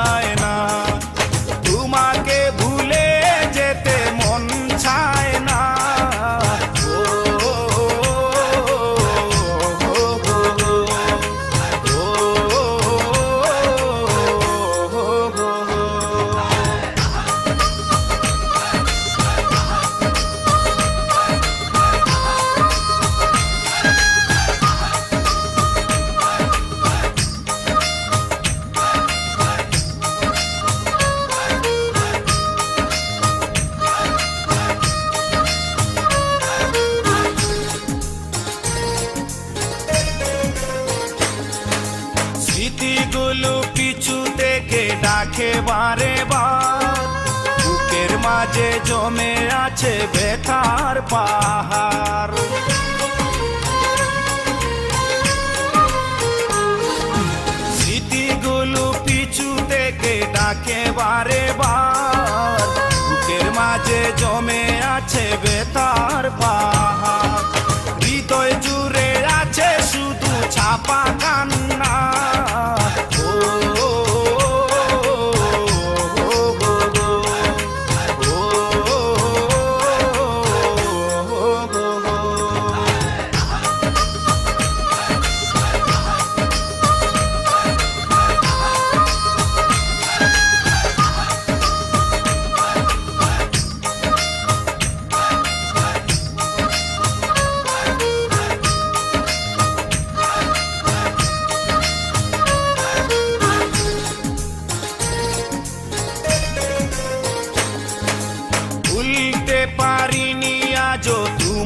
যায় না। স্মৃতিগুলো পিছু থেকে ডাকে বারে বার। বুকের মাঝে জমে আছে ব্যথার পাহাড়। স্মৃতিগুলো পিছু থেকে ডাকে বারে বার। বুকের মাঝে জমে আছে বেতার পাহাড়। হৃদয় জুড়ে আছে শুধু ছাপা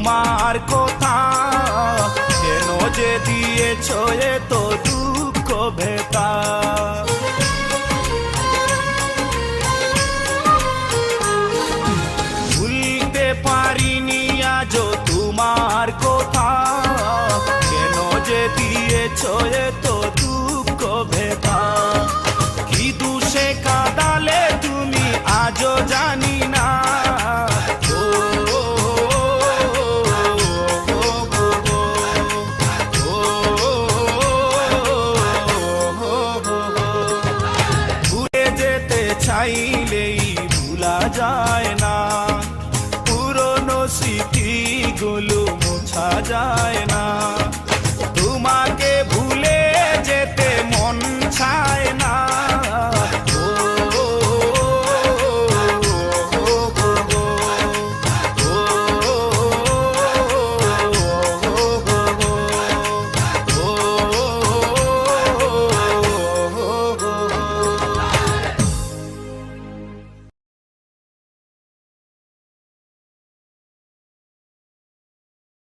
তোমার কথা। কেন যে দিয়েছ তো